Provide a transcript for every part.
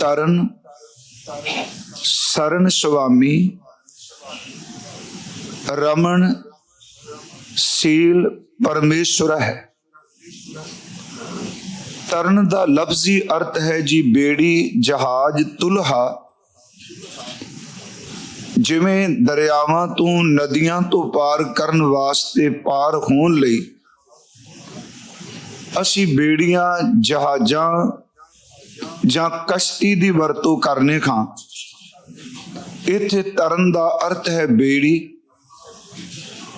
ਤਰਨ, ਸਰਨ ਸੁਆਮੀ ਰਮਨ ਸੀਲ ਪਰਮੇਸ਼ਵਰ ਹੈ। ਤਰਨ ਦਾ ਲਫ਼ਜ਼ੀ ਅਰਥ ਹੈ ਜੀ ਬੇੜੀ, ਜਹਾਜ਼, ਤੁਲਹਾ। ਜਿਵੇਂ ਦਰਿਆਵਾਂ ਤੋਂ ਨਦੀਆਂ ਤੋਂ ਪਾਰ ਕਰਨ ਵਾਸਤੇ ਪਾਰ ਹੋਣ ਲਈ ਅਸੀਂ ਬੇੜੀਆਂ, ਜਹਾਜ਼ਾਂ ਜਾਂ ਕਸ਼ਤੀ ਦੀ ਵਰਤੋਂ ਕਰਨੇ ਖਾਂ। ਇੱਥੇ ਤਰਨ ਦਾ ਅਰਥ ਹੈ ਬੇੜੀ,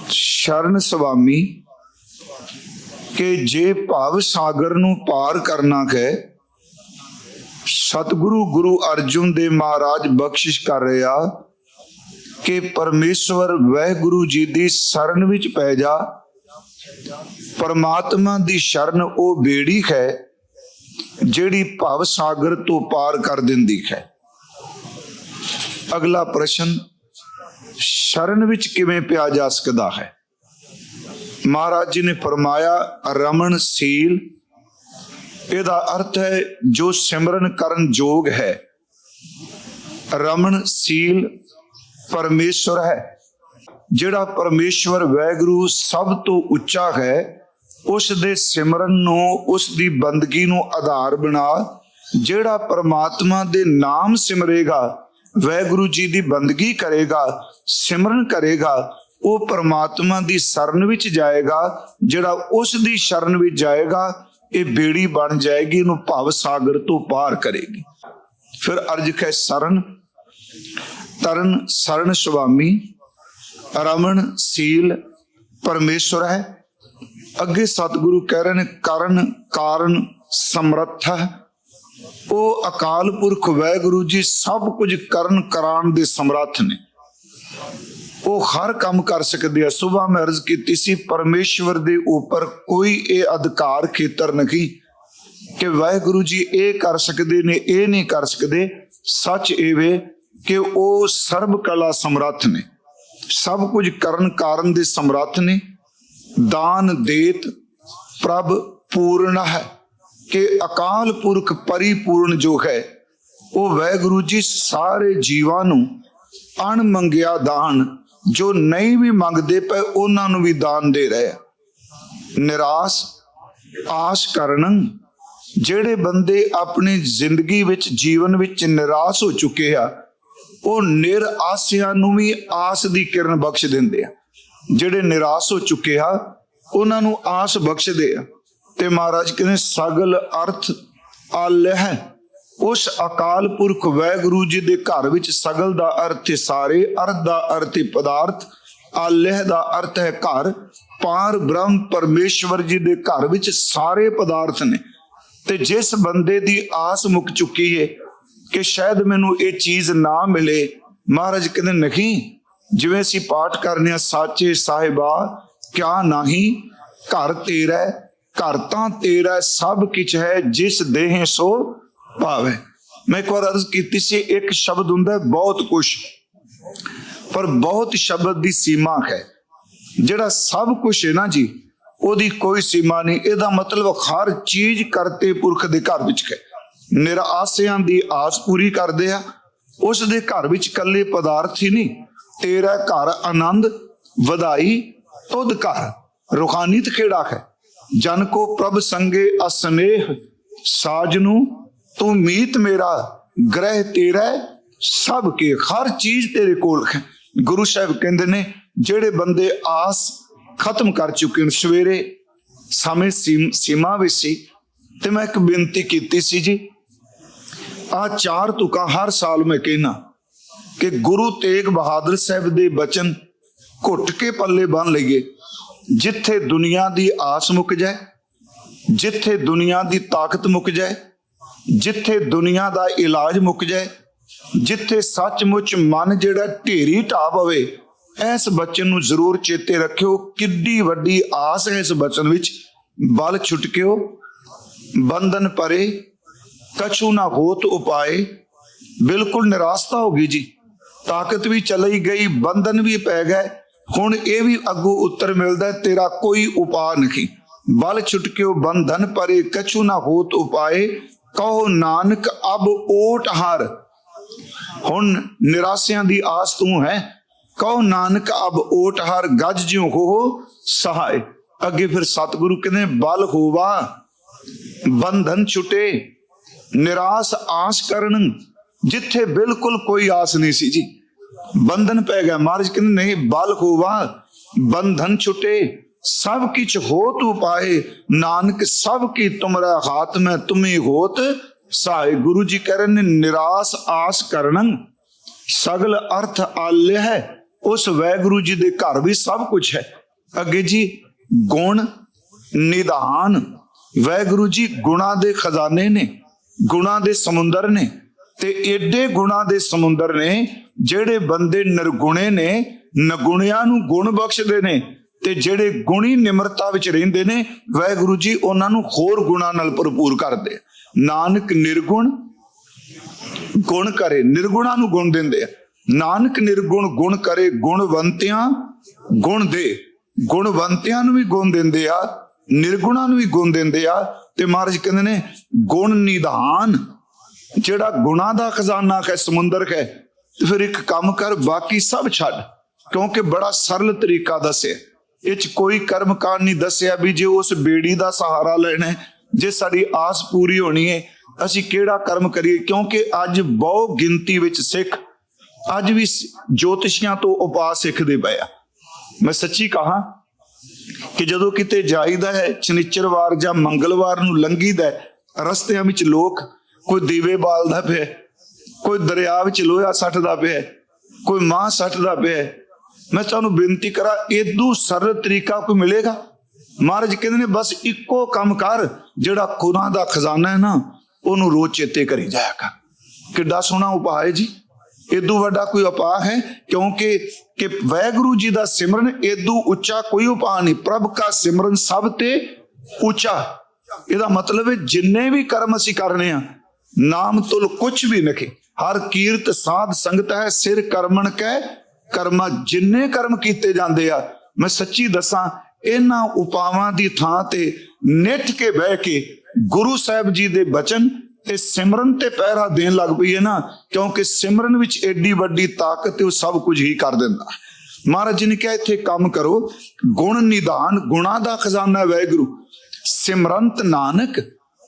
ਸ਼ਰਨ ਸੁਆਮੀ ਕਿ ਜੇ ਭਾਵ ਸਾਗਰ ਨੂੰ ਪਾਰ ਕਰਨਾ ਹੈ ਸਤਿਗੁਰੂ ਗੁਰੂ ਅਰਜੁਨ ਦੇ ਮਹਾਰਾਜ ਬਖਸ਼ਿਸ਼ ਕਰ ਰਿਹਾ ਕਿ ਪਰਮੇਸ਼ਵਰ ਵਾਹਿਗੁਰੂ ਜੀ ਦੀ ਸ਼ਰਨ ਵਿੱਚ ਪੈ ਜਾ, ਪਰਮਾਤਮਾ ਦੀ ਸ਼ਰਨ ਉਹ ਬੇੜੀ ਹੈ ਜਿਹੜੀ ਭਵ ਸਾਗਰ ਤੋਂ ਪਾਰ ਕਰ ਦਿੰਦੀ ਹੈ। ਅਗਲਾ ਪ੍ਰਸ਼ਨ, ਸ਼ਰਨ ਵਿੱਚ ਕਿਵੇਂ ਪਿਆ ਜਾ ਸਕਦਾ ਹੈ? ਮਹਾਰਾਜ ਜੀ ਨੇ ਫਰਮਾਇਆ ਰਮਨ ਸੀਲ। ਇਹਦਾ ਅਰਥ ਹੈ, ਜੋ ਸਿਮਰਨ ਕਰਨ ਯੋਗ ਹੈ ਰਮਨ ਸੀਲ ਪਰਮੇਸ਼ਵਰ ਹੈ। ਜਿਹੜਾ ਪਰਮੇਸ਼ਵਰ ਵੈਗਰੂ ਸਭ ਤੋਂ ਉੱਚਾ ਹੈ ਉਸ ਦੇ ਸਿਮਰਨ ਨੂੰ ਉਸ ਦੀ ਬੰਦਗੀ ਨੂੰ ਆਧਾਰ ਬਣਾ, ਜਿਹੜਾ ਪਰਮਾਤਮਾ ਦੇ ਨਾਮ ਸਿਮਰੇਗਾ ਵੈਗੁਰੂ ਜੀ ਦੀ ਬੰਦਗੀ ਕਰੇਗਾ, ਸਿਮਰਨ ਕਰੇਗਾ, ਉਹ ਪਰਮਾਤਮਾ ਦੀ ਸ਼ਰਨ ਵਿੱਚ ਜਾਏਗਾ, ਜਿਹੜਾ ਉਸ ਦੀ ਸ਼ਰਨ ਵਿੱਚ ਜਾਏਗਾ, ਇਹ ਬੇੜੀ ਬਣ ਜਾਏਗੀ, ਇਹਨੂੰ ਭਵ ਸਾਗਰ ਤੋਂ ਪਾਰ ਕਰੇਗੀ। ਫਿਰ ਅਰਜ ਹੈ ਸ਼ਰਨ, ਤਰਨ ਸ਼ਰਨ ਸੁਆਮੀ ਰਮਨ ਸੀਲ, ਪਰਮੇਸ਼ਵਰ ਹੈ। ਅੱਗੇ ਸਤਿਗੁਰੂ ਕਹਿ ਰਹੇ ਨੇ, ਕਰਨ ਕਾਰਨ ਸਮਰੱਥ ਹੈ। ਉਹ ਅਕਾਲ ਪੁਰਖ ਵਾਹਿਗੁਰੂ ਜੀ ਸਭ ਕੁਝ ਕਰਨ ਕਰਾਉਣ ਦੇ ਸਮਰੱਥ ਨੇ। ਉਹ ਹਰ ਕੰਮ ਕਰ ਸਕਦੇ ਆ। ਸੁਬਾ ਮੈਂ ਅਰਜ਼ ਕੀਤੀ ਸੀ, ਪਰਮੇਸ਼ਵਰ ਦੇ ਉੱਪਰ ਕੋਈ ਇਹ ਅਧਿਕਾਰ ਖੇਤਰ ਨਹੀਂ ਕਿ ਵਾਹਿਗੁਰੂ ਜੀ ਇਹ ਕਰ ਸਕਦੇ ਨੇ, ਇਹ ਨਹੀਂ ਕਰ ਸਕਦੇ। ਸੱਚ ਇਹ ਵੇ ਕਿ ਉਹ ਸਰਬ ਕਲਾ ਸਮਰੱਥ ਨੇ। ਸਭ ਕੁਝ ਕਰਨ ਕਾਰਨ ਦੇ ਸਮਰੱਥ ਨੇ। ਦਾਨ ਦੇਤ ਪ੍ਰਭ ਪੂਰਨ ਹੈ। ਕਿ ਅਕਾਲ ਪੁਰਖ ਪਰਿਪੂਰਨ ਜੋ ਹੈ, ਉਹ ਵਾਹਿਗੁਰੂ ਜੀ ਸਾਰੇ ਜੀਵਾਂ ਨੂੰ ਅਣ ਮੰਗਿਆ ਦਾਨ, ਜੋ ਨਹੀਂ ਵੀ ਮੰਗਦੇ ਪਏ, ਉਹਨਾਂ ਨੂੰ ਵੀ ਦਾਨ ਦੇ ਰਹੇ ਆ। ਨਿਰਾਸ਼, ਆਸ ਕਰਨ, ਜਿਹੜੇ ਬੰਦੇ ਆਪਣੀ ਜ਼ਿੰਦਗੀ ਵਿੱਚ, ਜੀਵਨ ਵਿੱਚ ਨਿਰਾਸ਼ ਹੋ ਚੁੱਕੇ ਆ, ਉਹ ਨਿਰ ਆਸਿਆਂ ਨੂੰ ਵੀ ਆਸ ਦੀ ਕਿਰਨ ਬਖਸ਼ ਦਿੰਦੇ ਆ। ਜਿਹੜੇ ਨਿਰਾਸ਼ ਹੋ ਚੁੱਕੇ ਆ, ਉਹਨਾਂ ਨੂੰ ਆਸ ਬਖਸ਼ਦੇ ਆ। ਤੇ ਮਹਾਰਾਜ ਕਹਿੰਦੇ, ਸਗਲ ਅਰਥ ਆਲਹ ਉਸ ਅਕਾਲ ਪੁਰਖ ਵੈਗੁਰੂ ਜੀ ਦੇ ਘਰ ਵਿੱਚ ਸਗਲ ਦਾ ਅਰਥ ਹੈ ਸਾਰੇ, ਅਰਥ ਦਾ ਅਰਥ ਹੈ ਪਦਾਰਥ ਆਲਹ ਦਾ ਅਰਥ ਹੈ ਘਰ। ਪਾਰ ਬ੍ਰਹਮ ਪਰਮੇਸ਼ਵਰ ਜੀ ਦੇ ਘਰ ਵਿੱਚ ਸਾਰੇ ਪਦਾਰਥ ਨੇ। ਤੇ ਜਿਸ ਬੰਦੇ ਦੀ ਆਸ ਮੁੱਕ ਚੁੱਕੀ ਹੈ ਕਿ ਸ਼ਾਇਦ ਮੈਨੂੰ ਇਹ ਚੀਜ਼ ਨਾ ਮਿਲੇ, ਮਹਾਰਾਜ ਕਹਿੰਦੇ, ਨਹੀਂ ਜਿਵੇਂ ਅਸੀਂ ਪਾਠ ਕਰਨੇ ਆ, ਸਾਚੇ ਸਾਹਿਬਾ, ਕਿਆ ਨਹੀਂ? ਘਰ ਤੇਰਾ ਘਰ ਤਾਂ ਤੇਰਾ ਸਭ ਕੁਝ ਹੈ, ਜਿਸ ਦੇਹ ਸੋ ਭਾਵੇ। ਮੈਂ ਇੱਕ ਵਾਰ ਅਰਜ਼ ਕੀਤੀ ਸੀ, ਇੱਕ ਸ਼ਬਦ ਹੁੰਦਾ ਬਹੁਤ ਕੁਛ। ਪਰ ਬਹੁਤ ਸ਼ਬਦ ਦੀ ਸੀਮਾ ਹੈ। ਜਿਹੜਾ ਸਭ ਕੁਛ ਹੈ ਨਾ ਜੀ, ਉਹਦੀ ਕੋਈ ਸੀਮਾ ਨਹੀਂ। ਇਹਦਾ ਮਤਲਬ ਹਰ ਚੀਜ਼ ਕਰਤੇ ਪੁਰਖ ਦੇ ਘਰ ਵਿੱਚ ਹੈ। ਨਿਰਾਸਿਆਂ ਦੀ ਆਸ ਪੂਰੀ ਕਰਦੇ ਆ, ਉਸ ਦੇ ਘਰ ਵਿੱਚ ਇਕੱਲੇ ਪਦਾਰਥ ਹੀ ਨਹੀਂ। ਤੇਰਾ ਘਰ ਆਨੰਦ, ਵਧਾਈ, ਤੁਧ ਘਰ। ਰੁਖਾਨੀ ਕਿਹੜਾ ਹੈ ਜਨ ਕੋ ਪ੍ਰਭ ਸੰਗੇ ਅਸਨੇਹ ਸਾਜਨੂ ਤੂੰ ਮੀਤ ਮੇਰਾ, ਗ੍ਰਹਿ ਤੇਰਾ ਸਭ ਕੇ ਹਰ ਚੀਜ਼ ਤੇਰੇ ਕੋਲ ਹੈ ਗੁਰੂ ਸਾਹਿਬ ਕਹਿੰਦੇ ਨੇ, ਜਿਹੜੇ ਬੰਦੇ ਆਸ ਖਤਮ ਕਰ ਚੁੱਕੇ ਨੇ ਸਵੇਰੇ, ਸਮੇਂ ਸੀਮ- ਸੀਮਾ ਵਿੱਚ ਸੀ, ਤੇ ਮੈਂ ਇੱਕ ਬੇਨਤੀ ਕੀਤੀ ਸੀ ਜੀ ਆ ਚਾਰ ਤੁਕਾਂ ਹਰ ਸਾਲ ਮੈਂ ਕਹਿਣਾ ਕਿ ਗੁਰੂ ਤੇਗ ਬਹਾਦਰ ਸਾਹਿਬ ਦੇ ਬਚਨ ਘੁੱਟ ਕੇ ਪੱਲੇ ਬੰਨ ਲਈਏ, ਜਿੱਥੇ ਦੁਨੀਆ ਦੀ ਆਸ ਮੁੱਕ ਜਾਏ, ਜਿੱਥੇ ਦੁਨੀਆ ਦੀ ਤਾਕਤ ਮੁੱਕ ਜਾਏ, ਜਿੱਥੇ ਦੁਨੀਆ ਦਾ ਇਲਾਜ ਮੁੱਕ ਜਾਏ, ਜਿੱਥੇ ਸੱਚਮੁੱਚ ਮਨ ਜਿਹੜਾ ਢੇਰੀ ਢਾ ਪਵੇ ਇਸ ਬਚਨ ਨੂੰ ਜ਼ਰੂਰ ਚੇਤੇ ਰੱਖਿਓ, ਕਿੱਡੀ ਵੱਡੀ ਆਸ ਹੈ ਇਸ ਬਚਨ ਵਿੱਚ। ਬਲ ਛੁਟਕਿਓ, ਬੰਧਨ ਪਰੇ, ਕਛੂ ਨਾ ਹੋਤ ਉਪਾਏ। ਬਿਲਕੁਲ ਨਿਰਾਸ਼ਤਾ ਹੋ ਗਈ ਜੀ। ਤਾਕਤ ਵੀ ਚਲੀ ਗਈ, ਬੰਧਨ ਵੀ ਪੈ ਗਏ। ਹੁਣ ਇਹ ਵੀ ਅੱਗੋਂ ਉੱਤਰ ਮਿਲਦਾ ਤੇਰਾ ਕੋਈ ਉਪਾਅ ਨਹੀਂ। ਬਲ ਛੁਟਕਿਓ ਬੰਧਨ ਪਰੇ, ਕਛੂ ਨਾ ਹੋਤ ਉਪਾਏ। ਕਹੋ ਨਾਨਕ, ਅਬ ਓਟ ਹਰ। ਹੁਣ ਨਿਰਾਸਿਆਂ ਦੀ ਆਸ ਤੂੰ ਹੈ। ਕਹੋ ਨਾਨਕ, ਅਬ ਓਟ ਹਰ, ਗੱਜ ਜਿਉ ਹੋ ਸਹਾਇ ਅੱਗੇ ਫਿਰ ਸਤਿਗੁਰੂ ਕਹਿੰਦੇ, ਬਲ ਹੋਵਾ, ਬੰਧਨ ਛੁਟੇ। ਨਿਰਾਸ ਆਸ ਕਰਨ ਜਿੱਥੇ ਬਿਲਕੁਲ ਕੋਈ ਆਸ ਨਹੀਂ ਸੀ ਜੀ। ਬੰਧਨ ਪੈ ਗਿਆ। ਮਹਾਰਾਜ ਕਹਿੰਦੇ, ਨਹੀਂ ਬਲ ਹੋਵਾ ਬੰਧਨ ਛੁਟੇ, ਸਭ ਕਿਛ ਹੋਤ ਉਪਾਏ ਨਾਨਕ, ਸਭ ਕੀ ਤੁਮਰਾ ਹਾਥ ਮੈਂ ਤੁਮੇ ਹੋਤ। ਸਹਾਇ ਗੁਰੂ ਜੀ ਕਹਿ ਨਿਰਾਸ ਆਸ ਕਰਨ। ਸਗਲ ਅਰਥ ਆਲਿਆ ਹੈ, ਉਸ ਵੈਗੁਰੂ ਜੀ ਦੇ ਘਰ ਵੀ ਸਭ ਕੁਝ ਹੈ। ਅੱਗੇ ਜੀ, ਗੁਣ ਨਿਧਾਨ ਵੈਗੁਰੂ ਜੀ ਗੁਣਾ ਦੇ ਖਜ਼ਾਨੇ ਨੇ, ਗੁਣਾ ਦੇ ਸਮੁੰਦਰ ਨੇ। ਤੇ ਏਡੇ ਗੁਣਾ ਦੇ ਸਮੁੰਦਰ ਨੇ, ਜਿਹੜੇ ਬੰਦੇ ਨਿਰਗੁਣੇ ਨੇ, ਨਗੁਣਿਆਂ ਨੂੰ ਗੁਣ ਬਖਸ਼ਦੇ ਨੇ ਤੇ ਜਿਹੜੇ ਗੁਣੀ ਨਿਮਰਤਾ ਵਿੱਚ ਰਹਿੰਦੇ ਨੇ ਵੈਗੁਰੂ ਜੀ ਉਹਨਾਂ ਨੂੰ ਹੋਰ ਗੁਣਾ ਨਾਲ ਭਰਪੂਰ ਕਰਦੇ ਨਾਨਕ ਨਿਰਗੁਣ ਗੁਣ ਕਰੇ, ਨਿਰਗੁਣਾ ਨੂੰ ਗੁਣ ਦਿੰਦੇ ਆ। ਨਾਨਕ ਨਿਰਗੁਣ ਗੁਣ ਕਰੇ, ਗੁਣਵੰਤਿਆਂ ਗੁਣ ਦੇ। ਗੁਣਵੰਤਿਆਂ ਨੂੰ ਵੀ ਗੁਣ ਦਿੰਦੇ ਆ, ਨਿਰਗੁਣਾ ਨੂੰ ਵੀ ਗੁਣ ਦਿੰਦੇ ਆ ਤੇ ਮਹਾਰਾਜ ਕਹਿੰਦੇ ਨੇ, ਗੁਣ ਨਿਧਾਨ ਜਿਹੜਾ ਗੁਣਾ ਦਾ ਖਜ਼ਾਨਾ ਹੈ ਸਮੁੰਦਰ ਹੈ ਤੇ ਫਿਰ ਇੱਕ ਕੰਮ ਕਰ ਬਾਕੀ ਸਭ ਛੱਡ। ਕਿਉਂਕਿ ਬੜਾ ਸਰਲ ਤਰੀਕਾ ਦੱਸਿਆ। ਇਹ ਚ ਕੋਈ ਕਰਮ ਕਾਂਡ ਨਹੀਂ ਦੱਸਿਆ ਵੀ ਜੇ ਉਸ ਬੇੜੀ ਦਾ ਸਹਾਰਾ ਲੈਣਾ ਜੇ ਸਾਡੀ ਆਸ ਪੂਰੀ ਹੋਣੀ ਹੈ ਅਸੀਂ ਕਿਹੜਾ ਕਰਮ ਕਰੀਏ? ਕਿਉਂਕਿ ਅੱਜ ਬਹੁ ਗਿਣਤੀ ਵਿੱਚ ਸਿੱਖ ਅੱਜ ਵੀ ਜੋਤਿਸ਼ੀਆਂ ਤੋਂ ਉਪਾਅ ਸਿੱਖਦੇ ਪਏ ਆ। ਮੈਂ ਸੱਚੀ ਕਹਾ ਕਿ ਜਦੋਂ ਕਿਤੇ ਜਾਈਦਾ ਹੈ ਸ਼ਨੀਚਰਵਾਰ ਜਾਂ ਮੰਗਲਵਾਰ ਨੂੰ ਲੰਘੀਦਾ ਹੈ, ਰਸਤਿਆਂ ਵਿੱਚ ਲੋਕ ਕੋਈ ਦੀਵੇ ਬਾਲਦਾ ਪਿਆ ਕੋਈ ਦਰਿਆ ਵਿੱਚ ਲੋਹਾ ਸੱਟਦਾ ਪਿਆ ਕੋਈ ਮਾਂ ਸੱਟਦਾ ਪਿਆ ਮੈਂ ਤੁਹਾਨੂੰ ਬੇਨਤੀ ਕਰਾਂ ਇਦੋਂ ਸਰਲ ਤਰੀਕਾ ਕੋਈ ਮਿਲੇਗਾ? ਮਹਾਰਾਜ ਕਹਿੰਦੇ ਨੇ, ਬਸ ਇੱਕੋ ਕੰਮ ਕਰ, ਜਿਹੜਾ ਖੁਰਾਂ ਦਾ ਖਜ਼ਾਨਾ ਹੈ ਨਾ, ਉਹਨੂੰ ਰੋਜ਼ ਚੇਤੇ ਕਰੀ ਜਾਇਆ ਕਰ। ਕਿੱਡਾ ਸੋਹਣਾ ਉਪਾਅ ਹੈ ਜੀ। ਇਦੋਂ ਵੱਡਾ ਕੋਈ ਉਪਾਅ ਹੈ, ਕਿਉਂਕਿ ਕਿ ਵੈਗੁਰੂ ਜੀ ਦਾ ਸਿਮਰਨ ਇਦੋਂ ਉੱਚਾ ਕੋਈ ਉਪਾਅ ਨਹੀਂ। ਪ੍ਰਭ ਦਾ ਸਿਮਰਨ ਸਭ ਤੇ ਉੱਚਾ। ਇਹਦਾ ਮਤਲਬ ਹੈ, ਜਿੰਨੇ ਵੀ ਕਰਮ ਅਸੀਂ ਕਰਨੇ ਆ ਨਾਮ ਤੁਲ ਕੁਛ ਵੀ ਨਖੇ। ਹਰ ਕੀਰਤ ਸਾਧ ਸੰਗਤ ਹੈ, ਸਿਰ ਕਰਮਣ ਕੈ, ਕਰਮਾ ਜਿੰਨੇ ਕਰਮ ਕੀਤੇ ਜਾਂਦੇ ਆ। ਮੈਂ ਸੱਚੀ ਦੱਸਾਂ, ਇਹਨਾਂ ਉਪਾਵਾਂ ਦੀ ਥਾਂ ਤੇ ਨਿੱਠ ਕੇ ਬਹਿ ਕੇ ਗੁਰੂ ਸਾਹਿਬ ਜੀ ਦੇ ਬਚਨ ਤੇ ਸਿਮਰਨ ਤੇ ਪਹਿਰਾ ਦੇਣ ਲੱਗ ਪਈ ਹੈ ਨਾ, ਕਿਉਂਕਿ ਸਿਮਰਨ ਵਿੱਚ ਏਡੀ ਵੱਡੀ ਤਾਕਤ ਤੇ ਉਹ ਸਭ ਕੁਝ ਹੀ ਕਰ ਦਿੰਦਾ। ਮਹਾਰਾਜ ਜੀ ਨੇ ਕਿਹਾ, ਇੱਥੇ ਕੰਮ ਕਰੋ। ਗੁਣ ਨਿਦਾਨ ਗੁਣਾ ਦਾ ਖਜ਼ਾਨਾ ਵੈਗੁਰੂ ਸਿਮਰੰਤ ਨਾਨਕ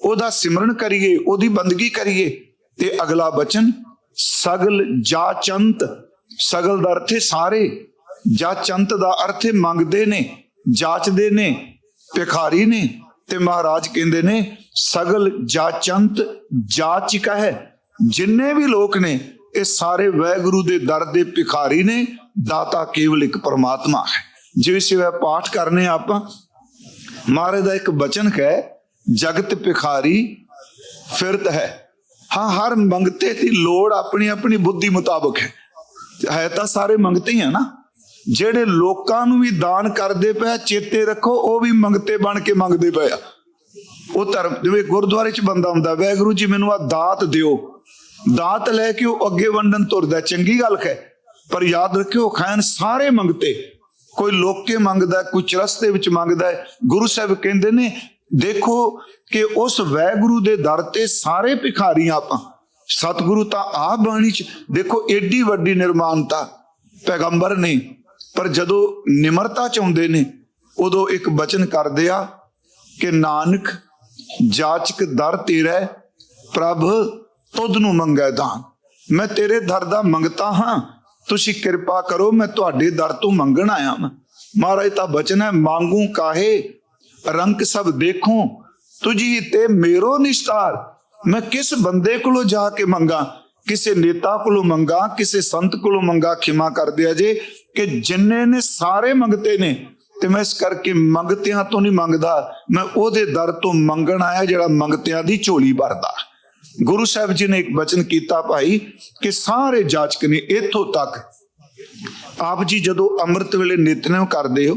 ਉਹਦਾ ਸਿਮਰਨ ਕਰੀਏ, ਉਹਦੀ ਬੰਦਗੀ ਕਰੀਏ ਤੇ ਅਗਲਾ ਬਚਨ, ਸਗਲ ਜਾਚੰਤ ਸਗਲ ਦਾ ਅਰਥ ਹੈ ਸਾਰੇ ਜਾਚੰਤ ਦਾ ਅਰਥ ਹੈ ਮੰਗਦੇ ਨੇ, ਜਾਚਦੇ ਨੇ, ਭਿਖਾਰੀ ਨੇ ਤੇ ਮਹਾਰਾਜ ਕਹਿੰਦੇ ਨੇ, ਸਗਲ ਜਾਚੰਤ ਜਾਚਿਕਾ ਹੈ ਜਿੰਨੇ ਵੀ ਲੋਕ ਨੇ, ਇਹ ਸਾਰੇ ਵੈਗੁਰੂ ਦੇ ਦਰ ਦੇ ਭਿਖਾਰੀ ਨੇ, ਦਾਤਾ ਕੇਵਲ ਇੱਕ ਪਰਮਾਤਮਾ ਹੈ। ਜਿਵੇਂ ਸਿਵਾ ਪਾਠ ਕਰਨੇ ਆਪਾਂ, ਮਹਾਰਾਜ ਦਾ ਇੱਕ ਬਚਨ ਹੈ ਜਗਤ ਭਿਖਾਰੀ ਫਿਰਤ ਹੈ। ਹਾਂ, ਹਰ ਮੰਗਤੇ ਦੀ ਲੋੜ ਆਪਣੀ ਆਪਣੀ ਬੁੱਧੀ ਮੁਤਾਬਕ ਹੈ। ਹੈ ਤਾਂ ਸਾਰੇ ਮੰਗਤੇ ਹੀ ਆ ਨਾ। ਜਿਹੜੇ ਲੋਕਾਂ ਨੂੰ ਵੀ ਦਾਨ ਕਰਦੇ ਪਏ ਚੇਤੇ ਰੱਖੋ, ਉਹ ਵੀ ਮੰਗਤੇ ਬਣ ਕੇ ਮੰਗਦੇ ਪਏ ਆ। ਉਹ ਧਰਮ, ਜਿਵੇਂ ਗੁਰਦੁਆਰੇ 'ਚ ਬੰਦਾ ਹੁੰਦਾ ਵੈਗੁਰੂ ਜੀ ਮੈਨੂੰ ਆ ਦਾਤ ਦਿਓ। ਦਾਤ ਲੈ ਕੇ ਉਹ ਅੱਗੇ ਵੰਡਣ ਤੁਰਦਾ, ਚੰਗੀ ਗੱਲ ਹੈ ਪਰ ਯਾਦ ਰੱਖਿਓ, ਖਾਨ ਸਾਰੇ ਮੰਗਤੇ। ਕੋਈ ਲੋਕੇ ਮੰਗਦਾ, ਕੋਈ ਚਰਸਤੇ ਵਿੱਚ ਮੰਗਦਾ ਹੈ। ਗੁਰੂ ਸਾਹਿਬ ਕਹਿੰਦੇ ਨੇ ਦੇਖੋ ਕਿ ਉਸ ਵੈਗੁਰੂ ਦੇ ਦਰ ਤੇ ਸਾਰੇ ਭਿਖਾਰੀ ਆਪਾਂ। ਸਤਿਗੁਰੂ ਤਾਂ ਆਪ ਬਾਣੀ ਚ, ਦੇਖੋ ਏਡੀ ਵੱਡੀ ਨਿਰਮਾਨਤਾ, ਪੈਗੰਬਰ ਨੇ। ਪਰ ਜਦੋਂ ਨਿਮਰਤਾ ਚ ਆਉਂਦੇ ਨੇ, ਉਦੋਂ ਇੱਕ ਬਚਨ ਕਰਦੇ ਆ ਕਿ ਨਾਨਕ, ਜਾਚਕ ਦਰ ਤੇਰਾ, ਪ੍ਰਭ ਤੁਧ ਨੂੰ ਮੰਗੈ ਦਾਨ। ਮੈਂ ਤੇਰੇ ਦਰ ਦਾ ਮੰਗਤਾ ਹਾਂ, ਤੁਸੀਂ ਕਿਰਪਾ ਕਰੋ, ਮੈਂ ਤੁਹਾਡੇ ਦਰ ਤੋਂ ਮੰਗਣ ਆਇਆ ਮੈਂ ਮਹਾਰਾਜ ਤਾਂ ਬਚਨ ਹੈ, ਮੰਗੂ ਕਾਹੇ? ਰੰਗ ਸਭ ਦੇਖੂੰ, ਤੁਝੀ ਤੇ ਮੇਰੋ ਨਿਸਤਾਰ। ਮੈਂ ਕਿਸ ਬੰਦੇ ਕੋਲੋਂ ਜਾ ਕੇ ਮੰਗਾ? ਕਿਸੇ ਨੇਤਾ ਕੋਲੋਂ ਮੰਗਾ, ਕਿਸੇ ਸੰਤ ਕੋਲੋਂ ਮੰਗਾ, ਖਿਮਾ ਕਰ ਦਿਆ ਜੇ ਕਿ ਜਿੰਨੇ ਨੇ ਸਾਰੇ ਮੰਗਤੇ ਨੇ, ਤੇ ਮੈਂ ਇਸ ਕਰਕੇ ਮੰਗਤਿਆਂ ਤੋਂ ਨਹੀਂ ਮੰਗਦਾ, ਮੈਂ ਉਹਦੇ ਦਰ ਤੋਂ ਮੰਗਣ ਆਇਆ ਜਿਹੜਾ ਮੰਗਤਿਆਂ ਦੀ ਝੋਲੀ ਭਰਦਾ। ਗੁਰੂ ਸਾਹਿਬ ਜੀ ਨੇ ਇੱਕ ਬਚਨ ਕੀਤਾ ਭਾਈ ਕਿ ਸਾਰੇ ਜਾਚਕ ਨੇ ਇੱਥੋਂ ਤੱਕ। ਆਪ ਜੀ ਜਦੋਂ ਅੰਮ੍ਰਿਤ ਵੇਲੇ ਨਿਤਨੇਮ ਕਰਦੇ ਹੋ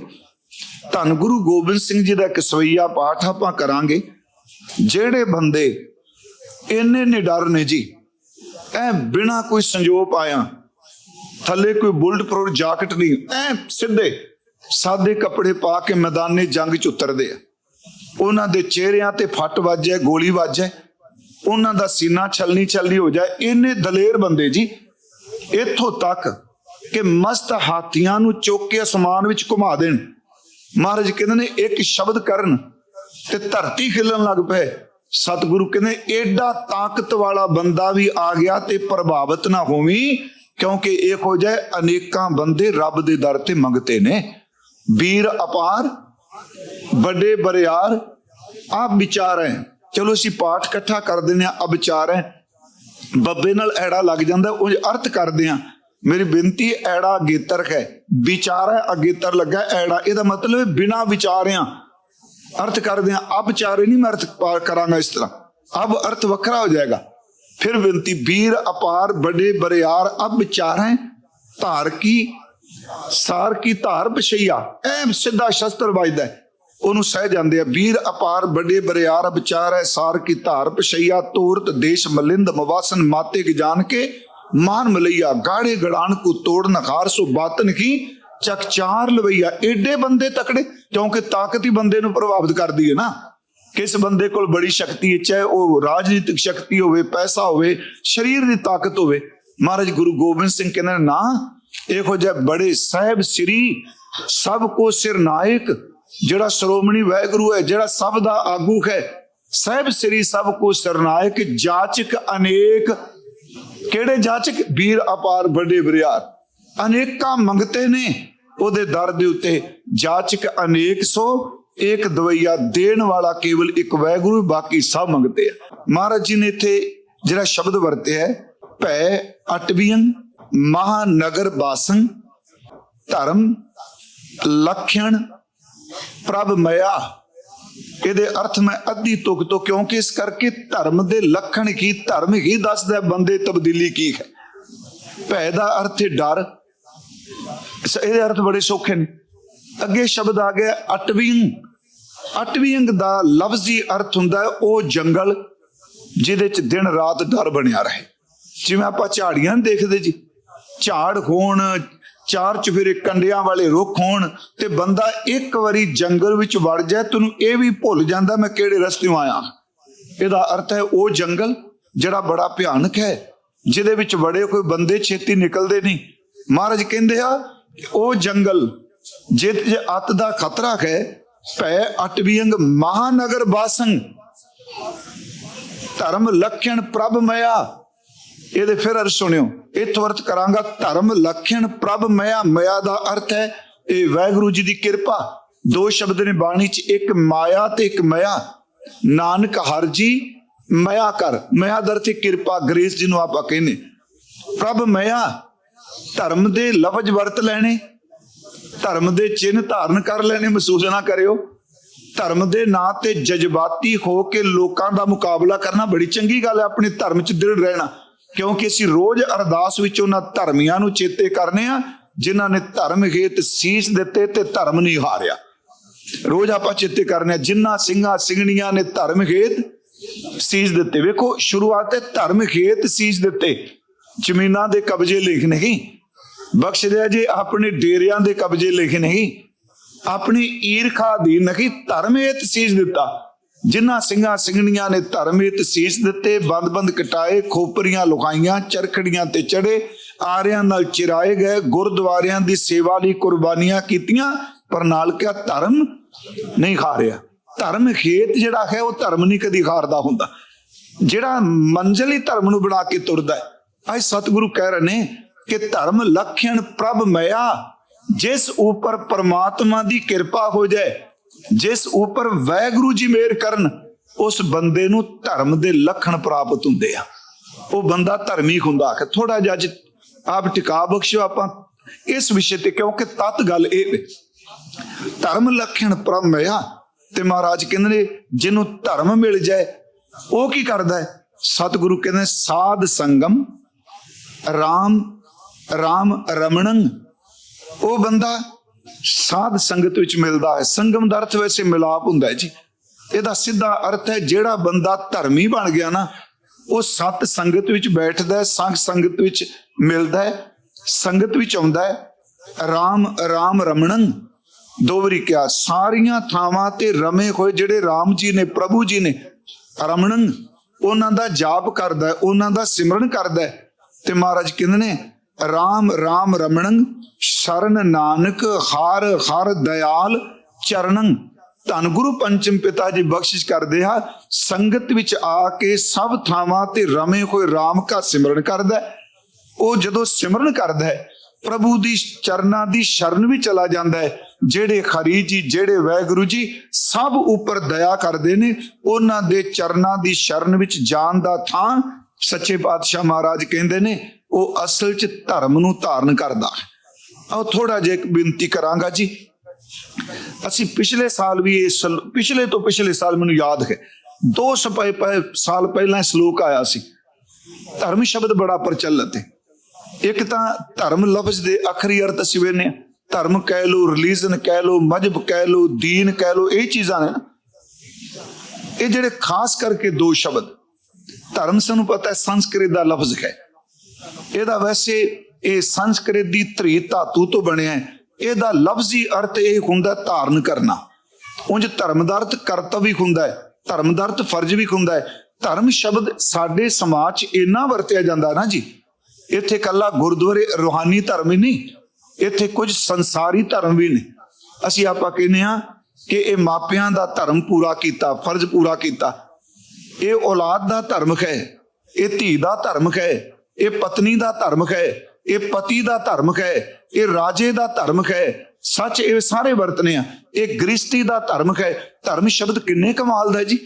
ਧੰਨ ਗੁਰੂ ਗੋਬਿੰਦ ਸਿੰਘ ਜੀ ਦਾ ਇੱਕ ਪਾਠ ਆਪਾਂ ਕਰਾਂਗੇ। ਜਿਹੜੇ ਬੰਦੇ ਇੰਨੇ ਨਿਡਰ ਨੇ ਜੀ, ਐ ਬਿਨਾ ਕੋਈ ਸੰਜੋਗ ਆਇਆ, ਥੱਲੇ ਕੋਈ ਬੁਲਟ ਪ੍ਰੂਫ ਜਾਕਟ ਨਹੀਂ, ਐ ਸਿੱਧੇ ਸਾਦੇ ਕੱਪੜੇ ਪਾ ਕੇ ਮੈਦਾਨੇ ਜੰਗ ਚ ਉਤਰਦੇ ਆ। ਉਹਨਾਂ ਦੇ ਚਿਹਰਿਆਂ ਤੇ ਫੱਟ ਵੱਜੇ, ਗੋਲੀ ਵੱਜੇ, ਉਹਨਾਂ ਦਾ ਸੀਨਾ ਛਲਨੀ ਛਲਨੀ ਹੋ ਜਾਏ। ਇੰਨੇ ਦਲੇਰ ਬੰਦੇ ਜੀ, ਇੱਥੋਂ ਤੱਕ ਕਿ ਮਸਤ ਹਾਥੀਆਂ ਨੂੰ ਚੁੱਕ ਕੇ ਅਸਮਾਨ ਵਿੱਚ ਘੁਮਾ ਦੇਣ। ਮਹਾਰਾਜ ਕਹਿੰਦੇ ਨੇ, ਇੱਕ ਸ਼ਬਦ ਕਰਨ ਤੇ ਧਰਤੀ ਖਿਲਣ ਲੱਗ ਪਏ। ਸਤਿਗੁਰੂ ਕਹਿੰਦੇ, ਏਡਾ ਤਾਕਤ ਵਾਲਾ ਬੰਦਾ ਵੀ ਆ ਗਿਆ ਤੇ ਪ੍ਰਭਾਵਿਤ ਨਾ ਹੋਵੀਂ, ਕਿਉਂਕਿ ਇਹ ਹੋ ਜਾਏ ਅਨੇਕਾਂ ਬੰਦੇ ਰੱਬ ਦੇ ਦਰ ਤੇ ਮੰਗਤੇ ਨੇ। ਵੀਰ ਅਪਾਰ, ਵੱਡੇ ਬਰਿਆਰ ਆ ਵਿਚਾਰ ਹੈ। ਚਲੋ ਅਸੀਂ ਪਾਠ ਇਕੱਠਾ ਕਰ ਦਿੰਦੇ ਆ ਅਬ ਵਿਚਾਰ ਹੈ। ਬੱਬੇ ਨਾਲ ਐੜਾ ਲੱਗ ਜਾਂਦਾ, ਉਹ ਅਰਥ ਕਰਦੇ ਆ ਮੇਰੀ ਬੇਨਤੀ ਐੜਾ ਅਗੇਤਰ ਹੈ। ਵਿਚਾਰ ਹੈ, ਅਗੇਤਰ ਲੱਗਾ ਐੜਾ। ਇਹਦਾ ਮਤਲਬ ਹੈ ਬਿਨਾ ਵਿਚਾਰਿਆਂ। ਅਰਥ ਕਰਦੇ ਆ ਅਬ ਵਿਚਾਰੇ ਨਹੀਂ, ਮੈਂ ਅਰਥ ਕਰਾਂਗਾ ਇਸ ਤਰ੍ਹਾਂ। ਅਬ ਅਰਥ ਵੱਖਰਾ ਹੋ ਜਾਏਗਾ। ਫਿਰ ਬੇਨਤੀ, ਵੀਰ, ਅਪਾਰ, ਵੱਡੇ, ਬਰਿਆਰ ਅਬ ਵਿਚਾਰੇ ਧਾਰ ਕੀ? ਸਾਰ ਕੀ ਧਾਰ ਪਛਈਆ? ਐ ਸਿੱਧਾ ਸ਼ਸਤਰ ਵੱਜਦਾ ਉਹਨੂੰ ਸਹਿ ਜਾਂਦੇ ਆ, ਵੀਰ, ਅਪਾਰ, ਵੱਡੇ, ਬਰਿਆਰ, ਵਿਚਾਰ ਹੈ, ਸਾਰ ਕੀ ਧਾਰ ਪਛਈਆ? ਤੋਰਤ ਦੇਸ਼ ਮਲਿੰਦ, ਮਵਾਸਨ ਮਾਤੇ ਕੇ ਜਾਣ ਕੇ ਮਾਨ ਮਲਈਆ ਗਾੜੇ ਗੜਾਨ ਕੋ ਤੋੜ ਨਖਾਰ ਸੋ ਬਾਤਨ ਕੀ? ਚਕਚਾਰ ਲਵਈਆ। ਏਡੇ ਬੰਦੇ ਤਕੜੇ ਕਿਉਂਕਿ ਤਾਕਤ ਹੀ ਬੰਦੇ ਨੂੰ ਪ੍ਰਭਾਵਿਤ ਕਰਦੀ ਹੈ ਨਾ। ਕਿਸ ਬੰਦੇ ਕੋਲ ਬੜੀ ਸ਼ਕਤੀ ਹੈ ਚਾਹੇ ਉਹ ਰਾਜਨੀਤਿਕ ਸ਼ਕਤੀ ਹੋਵੇ ਪੈਸਾ ਹੋਵੇ ਸਰੀਰ ਦੀ ਤਾਕਤ ਹੋਵੇ। ਮਹਾਰਾਜ ਗੁਰੂ ਗੋਬਿੰਦ ਸਿੰਘ ਕਹਿੰਦੇ ਨੇ, ਨਾ ਇਹੋ ਜਿਹੇ ਬੜੇ ਸਾਹਿਬ ਸ੍ਰੀ ਸਭ ਕੋ ਸਿਰ ਜਿਹੜਾ ਸ਼੍ਰੋਮਣੀ ਵਾਹਿਗੁਰੂ ਹੈ ਜਿਹੜਾ ਸਭ ਦਾ ਆਗੂ ਹੈ ਸਾਹਿਬ ਸ੍ਰੀ ਸਭ ਕੋ ਸਰਨਾਇਕ ਜਾਚਕ ਅਨੇਕ ਕਿਹੜੇ ਜਾਚਕ ਵੀਰ ਅਪਾਰ ਵੱਡੇ ਬਰਿਆਰ ਅਨੇਕਾਂ ਮੰਗਤੇ ਨੇ। ਉਹਦੇ ਦਰ ਦੇ ਉੱਤੇ ਜਾਚਕ ਅਨੇਕ ਸੋ, ਇੱਕ ਦਵਈਆ ਦੇਣ ਵਾਲਾ ਕੇਵਲ ਇੱਕ ਵੈਗੁਰੂ, ਬਾਕੀ ਸਭ ਮੰਗਤੇ ਆ। ਮਹਾਰਾਜ ਜੀ ਨੇ ਇੱਥੇ ਜਿਹੜਾ ਸ਼ਬਦ ਵਰਤਿਆ ਹੈ, ਭੈ ਅਟਵੀਆਂ ਮਹਾਨਗਰ ਬਾਸੰ, ਧਰਮ, ਲਖਣ, ਪ੍ਰਭ ਮਇਆ। ਇਹਦੇ ਅਰਥ ਮੈਂ ਅੱਧੀ ਤੁਕ ਤੋਂ, ਕਿਉਂਕਿ ਇਸ ਕਰਕੇ ਧਰਮ ਦੇ ਲੱਖਣ ਕੀ, ਧਰਮ ਹੀ ਦੱਸਦਾ ਬੰਦੇ ਤਬਦੀਲੀ ਕੀ ਹੈ। ਭੈ ਦਾ ਅਰਥ ਹੈ ਡਰ। ਇਹਦੇ ਅਰਥ ਬੜੇ ਸੌਖੇ ਨੇ। ਅੱਗੇ ਸ਼ਬਦ ਆ ਗਿਆ ਅਟਵਿੰਗ ਅਟਵਿੰਗ ਦਾ ਲਫ਼ਜ਼ੀ ਅਰਥ ਹੁੰਦਾ ਉਹ ਜੰਗਲ, ਜਿਹਦੇ ਚ ਦਿਨ ਰਾਤ ਡਰ ਬਣਿਆ ਰਹੇ। ਜਿਵੇਂ ਆਪਾਂ ਝਾੜੀਆਂ ਨੀ ਦੇਖਦੇ ਜੀ। ਝਾੜ ਹੋਣ ਚਾਰ ਚੁਫੇਰੇ ਕੰਡਿਆਂ ਵਾਲੇ ਰੁੱਖ ਹੋਣ ਤੇ ਬੰਦਾ ਇੱਕ ਵਾਰੀ ਜੰਗਲ ਵਿੱਚ ਵੜ ਜਾਏ, ਤੈਨੂੰ ਇਹ ਵੀ ਭੁੱਲ ਜਾਂਦਾ ਮੈਂ ਕਿਹੜੇ ਰਸਤੇੋਂ ਆਇਆ। ਇਹਦਾ ਅਰਥ ਹੈ ਉਹ ਜੰਗਲ ਜਿਹੜਾ ਬੜਾ ਭਿਆਨਕ ਹੈ, ਜਿਹਦੇ ਵਿੱਚ ਬੜੇ ਕੋਈ ਬੰਦੇ ਛੇਤੀ ਨਿਕਲਦੇ ਨਹੀਂ। ਮਹਾਰਾਜ ਕਹਿੰਦੇ ਆ ਕਿ ਉਹ ਜੰਗਲ ਜਿਤ ਜੇ ਅੱਤ ਦਾ ਖਤਰਾ ਹੈ, ਭੈ ਅਟਵਿਯੰਗ ਮਹਾਨਗਰ ਬਾਸੰ ਧਰਮ ਲਖਣ ਪ੍ਰਭ ਮਇਆ। ਇਹਦੇ ਫਿਰ ਅਰਥ ਸੁਣਿਓ ਇਥੋਂ ਅਰਥ ਕਰਾਂਗਾ, ਧਰਮ ਲਖਣ ਪ੍ਰਭ ਮਇਆ ਮਇਆ ਦਾ ਅਰਥ ਹੈ, ਇਹ ਵਾਹਿਗੁਰੂ ਜੀ ਦੀ ਕਿਰਪਾ। ਦੋ ਸ਼ਬਦ ਨੇ ਬਾਣੀ ਚ, ਇੱਕ ਮਾਇਆ ਤੇ ਇੱਕ ਮਇਆ। ਨਾਨਕ ਹਰ ਜੀ, ਮਇਆ ਕਰ। ਮਇਆ ਦਰ ਤੇ ਕਿਰਪਾ, ਗ੍ਰੇਸ ਜਿਹਨੂੰ ਆਪਾਂ ਕਹਿੰਦੇ। ਪ੍ਰਭ ਮਇਆ, ਧਰਮ ਦੇ ਲਫ਼ਜ਼ ਵਰਤ ਲੈਣੇ, ਧਰਮ ਦੇ ਚਿੰਨ੍ਹ ਧਾਰਨ ਕਰ ਲੈਣੇ, ਮਹਿਸੂਸ ਨਾ ਕਰਿਓ। ਧਰਮ ਦੇ ਨਾਂ ਤੇ ਜਜ਼ਬਾਤੀ ਹੋ ਕੇ ਲੋਕਾਂ ਦਾ ਮੁਕਾਬਲਾ ਕਰਨਾ ਬੜੀ ਚੰਗੀ ਗੱਲ ਹੈ, ਆਪਣੇ ਧਰਮ 'ਚ ਦ੍ਰਿੜ ਰਹਿਣਾ। ਕਿਉਂਕਿ ਅਸੀਂ ਰੋਜ਼ ਅਰਦਾਸ ਵਿੱਚ ਉਹਨਾਂ ਧਰਮੀਆਂ ਨੂੰ ਚੇਤੇ ਕਰਨੇ ਆ, ਜਿਨ੍ਹਾਂ ਨੇ ਧਰਮ ਹੇਤ ਸੀਸ ਦਿੱਤੇ ਤੇ ਧਰਮ ਨਹੀਂ ਹਾਰਿਆ। ਰੋਜ਼ ਆਪਾਂ ਚੇਤੇ ਕਰਨੇ ਜਿਨ੍ਹਾਂ ਸਿੰਘਾਂ ਸਿੰਘਣੀਆਂ ਨੇ ਧਰਮ ਹੇਤ ਸੀਸ ਦਿੱਤੇ। ਵੇਖੋ, ਸ਼ੁਰੂਆਤ ਹੈ ਧਰਮ ਖੇਤ ਸੀਸ ਦਿੱਤੇ। ਜ਼ਮੀਨਾਂ ਦੇ ਕਬਜ਼ੇ ਲਿਖ ਨਹੀਂ। ਬਖਸ਼ ਦਿਆ ਜੀ ਆਪਣੇ ਡੇਰਿਆਂ ਦੇ ਕਬਜ਼ੇ ਲਿਖ ਨਹੀਂ। ਆਪਣੀ ਈਰਖਾ ਦੀ ਨਹੀਂ, ਧਰਮ ਹੇਤ ਸੀਸ ਦਿੱਤਾ। ਜਿਨ੍ਹਾਂ ਸਿੰਘਾਂ ਸਿੰਘਣੀਆਂ ਨੇ ਧਰਮ ਹੇਤ ਸੀਸ ਦਿੱਤੇ, ਬੰਦ-ਬੰਦ ਕਟਾਏ, ਖੋਪਰੀਆਂ ਲੁਕਾਈਆਂ, ਚਰਖੜੀਆਂ ਤੇ ਚੜੇ, ਆਰਿਆਂ ਨਾਲ ਚਿਰਾਏ ਗਏ, ਗੁਰਦੁਆਰਿਆਂ ਦੀ ਸੇਵਾ ਲਈ ਕੁਰਬਾਨੀਆਂ ਕੀਤੀਆਂ, ਪਰ ਨਾਲ ਕਿਹਾ ਧਰਮ ਨਹੀਂ ਖਾ ਰਿਹਾ। ਧਰਮ ਖੇਤ ਜਿਹੜਾ ਹੈ, ਉਹ ਧਰਮ ਨਹੀਂ ਕਦੀ ਖਾਰਦਾ ਹੁੰਦਾ। ਜਿਹੜਾ ਮੰਜ਼ਲ ਹੀ ਧਰਮ ਨੂੰ ਬਣਾ ਕੇ ਤੁਰਦਾ ਹੈ ਅੱਜ ਸਤਿਗੁਰੂ ਕਹਿ ਰਹੇ ਨੇ ਕਿ ਧਰਮ ਲਖਣ ਪ੍ਰਭ ਮਇਆ, ਜਿਸ ਉਪਰ ਪਰਮਾਤਮਾ ਦੀ ਕਿਰਪਾ ਹੋ ਜਾਏ ਜਿਸ ਉੱਪਰ ਵੈਗੁਰੂ ਜੀ ਮੇਰ ਕਰਨ, ਉਸ ਬੰਦੇ ਨੂੰ ਧਰਮ ਦੇ ਲੱਖਣ ਪ੍ਰਾਪਤ ਹੁੰਦੇ ਆ। ਉਹ ਬੰਦਾ ਧਰਮੀ ਹੁੰਦਾ ਕਿ ਥੋੜਾ ਜਿਹਾ ਅੱਜ ਆਪ ਟਿਕਾ ਬਖਸ਼ੋ ਆਪਾਂ। ਇਸ ਵਿਸ਼ੇ ਤੇ ਕਿਉਂਕਿ ਤਤ ਗੱਲ ਇਹ ਧਰਮ ਲੱਖਣ ਪ੍ਰਮਿਆ ਤੇ ਮਹਾਰਾਜ ਕਹਿੰਦੇ ਨੇ, ਜਿਹਨੂੰ ਧਰਮ ਮਿਲ ਜਾਏ, ਉਹ ਕੀ ਕਰਦਾ ਹੈ? ਸਤਿਗੁਰੂ ਕਹਿੰਦੇ ਸਾਧ ਸੰਗਮ, ਰਾਮ ਰਾਮ ਰਮਣੰ। ਉਹ ਬੰਦਾ ਸਾਧ ਸੰਗਤ ਵਿੱਚ ਮਿਲਦਾ ਹੈ, ਸੰਗਮ ਦਾ ਅਰਥ ਵੈਸੇ ਮਿਲਾਪ ਹੁੰਦਾ ਹੈ ਜੀ। ਇਹਦਾ ਸਿੱਧਾ ਅਰਥ ਹੈ, ਜਿਹੜਾ ਬੰਦਾ ਧਰਮੀ ਬਣ ਗਿਆ ਨਾ, ਉਹ ਸਤ ਸੰਗਤ ਵਿੱਚ ਬੈਠਦਾ ਹੈ ਸੰਗ ਸੰਗਤ ਵਿੱਚ ਮਿਲਦਾ ਹੈ, ਸੰਗਤ ਵਿੱਚ ਆਉਂਦਾ ਹੈ, ਰਾਮ ਰਾਮ ਰਮਣੰ, ਦੋ ਵਾਰੀ ਕਿਹਾ, ਸਾਰੀਆਂ ਥਾਵਾਂ ਤੇ ਰਮੇ ਹੋਏ ਜਿਹੜੇ ਰਾਮ ਜੀ ਨੇ, ਪ੍ਰਭੂ ਜੀ ਨੇ, ਰਮਣੰ, ਉਹਨਾਂ ਦਾ ਜਾਪ ਕਰਦਾ ਉਹਨਾਂ ਦਾ ਸਿਮਰਨ ਕਰਦਾ ਤੇ ਮਹਾਰਾਜ ਕਹਿੰਦੇ ਨੇ RAM RAM ਰਮਣੰ, ਸ਼ਰਨ ਨਾਨਕ ਹਰ ਹਰ ਦਇਆਲ ਚਰਣੰ ਧੰਨ ਗੁਰੂ ਪੰਚਮ ਪਿਤਾ ਜੀ ਬਖਸ਼ਿਸ਼ ਕਰਦੇ ਆ, ਸੰਗਤ ਵਿੱਚ ਆ ਕੇ ਸਭ ਥਾਵਾਂ ਤੇ ਰਮੇ ਹੋਏ RAM ਕਾ ਸਿਮਰਨ ਕਰਦਾ ਹੈ। ਉਹ ਜਦੋਂ ਸਿਮਰਨ ਕਰਦਾ ਹੈ, ਪ੍ਰਭੂ ਦੀ ਚਰਨਾਂ ਦੀ ਸ਼ਰਨ ਵੀ ਚਲਾ ਜਾਂਦਾ ਹੈ ਜਿਹੜੇ ਖਰੀ ਜੀ, ਜਿਹੜੇ ਵੈਗੁਰੂ ਜੀ ਸਭ ਉੱਪਰ ਦਇਆ ਕਰਦੇ ਨੇ, ਉਹਨਾਂ ਦੇ ਚਰਨਾਂ ਦੀ ਸ਼ਰਨ ਵਿੱਚ ਜਾਣ ਦਾ ਥਾਂ ਸੱਚੇ ਪਾਤਸ਼ਾਹ ਮਹਾਰਾਜ ਕਹਿੰਦੇ ਨੇ ਉਹ ਅਸਲ 'ਚ ਧਰਮ ਨੂੰ ਧਾਰਨ ਕਰਦਾ ਹੈ। ਆਓ ਥੋੜਾ ਜਿਹਾ ਇੱਕ ਬੇਨਤੀ ਕਰਾਂਗਾ ਜੀ। ਅਸੀਂ ਪਿਛਲੇ ਸਾਲ ਵੀ ਇਹ ਸਲ- ਪਿਛਲੇ ਤੋਂ ਪਿਛਲੇ ਸਾਲ ਮੈਨੂੰ ਯਾਦ ਹੈ। ਦੋ ਸੌ ਪਏ ਸਾਲ ਪਹਿਲਾਂ ਸ਼ਲੋਕ ਆਇਆ ਸੀ। ਧਰਮ ਸ਼ਬਦ ਬੜਾ ਪ੍ਰਚਲਿਤ ਹੈ। ਇੱਕ ਤਾਂ ਧਰਮ ਲਫ਼ਜ਼ ਦੇ ਅਖਰੀ ਅਰਥ ਅਸੀਂ ਵੇਖਦੇ ਹਾਂ। ਧਰਮ ਕਹਿ ਲੋ ਰਿਲੀਜਨ ਕਹਿ ਲੋ ਮਜਹਬ ਕਹਿ ਲੋ ਦੀਨ ਕਹਿ ਲੋ ਇਹ ਚੀਜ਼ਾਂ ਨੇ ਨਾ। ਇਹ ਜਿਹੜੇ ਖਾਸ ਕਰਕੇ ਦੋ ਸ਼ਬਦ, ਧਰਮ ਸਾਨੂੰ ਪਤਾ ਹੈ ਸੰਸਕ੍ਰਿਤ ਦਾ ਲਫ਼ਜ਼ ਹੈ। ਇਹਦਾ ਵੈਸੇ ਇਹ ਸੰਸਕ੍ਰਿਤ ਦੀ ਧਰੀ ਧਾਤੂ ਤੋਂ ਬਣਿਆ ਹੈ। ਇਹਦਾ ਲਫ਼ਜ਼ੀ ਅਰਥ ਇਹ ਹੁੰਦਾ ਧਾਰਨ ਕਰਨਾ। ਉਂਝ ਧਰਮ ਦਾ ਅਰਥ ਕਰਤਵ ਵੀ ਹੁੰਦਾ ਹੈ। ਧਰਮ ਦਾ ਅਰਥ ਫਰਜ਼ ਵੀ ਹੁੰਦਾ ਹੈ। ਧਰਮ ਸ਼ਬਦ ਸਾਡੇ ਸਮਾਜ 'ਚ ਇੰਨਾ ਵਰਤਿਆ ਜਾਂਦਾ ਨਾ ਜੀ। ਇੱਥੇ ਕੱਲਾ ਗੁਰਦੁਆਰੇ ਰੂਹਾਨੀ ਧਰਮ ਹੀ ਨਹੀਂ। ਇੱਥੇ ਕੁਝ ਸੰਸਾਰੀ ਧਰਮ ਵੀ ਨੇ। ਅਸੀਂ ਆਪਾਂ ਕਹਿੰਦੇ ਆ ਕਿ ਇਹ ਮਾਪਿਆਂ ਦਾ ਧਰਮ ਪੂਰਾ ਕੀਤਾ, ਫਰਜ਼ ਪੂਰਾ ਕੀਤਾ। ਇਹ ਔਲਾਦ ਦਾ ਧਰਮ ਹੈ। ਇਹ ਧੀ ਦਾ ਧਰਮ ਹੈ। ਇਹ ਪਤਨੀ ਦਾ ਧਰਮ ਹੈ, ਇਹ ਪਤੀ ਦਾ ਧਰਮ ਹੈ, ਇਹ ਰਾਜੇ ਦਾ ਧਰਮ ਹੈ। ਸੱਚ ਇਹ ਸਾਰੇ ਵਰਤਨੇ ਆ। ਇਹ ਗ੍ਰਿਸ਼ਤੀ ਦਾ ਧਰਮ ਹੈ। ਧਰਮ ਸ਼ਬਦ ਕਿੰਨੇ ਕਮਾਲ ਦਾ ਜੀ।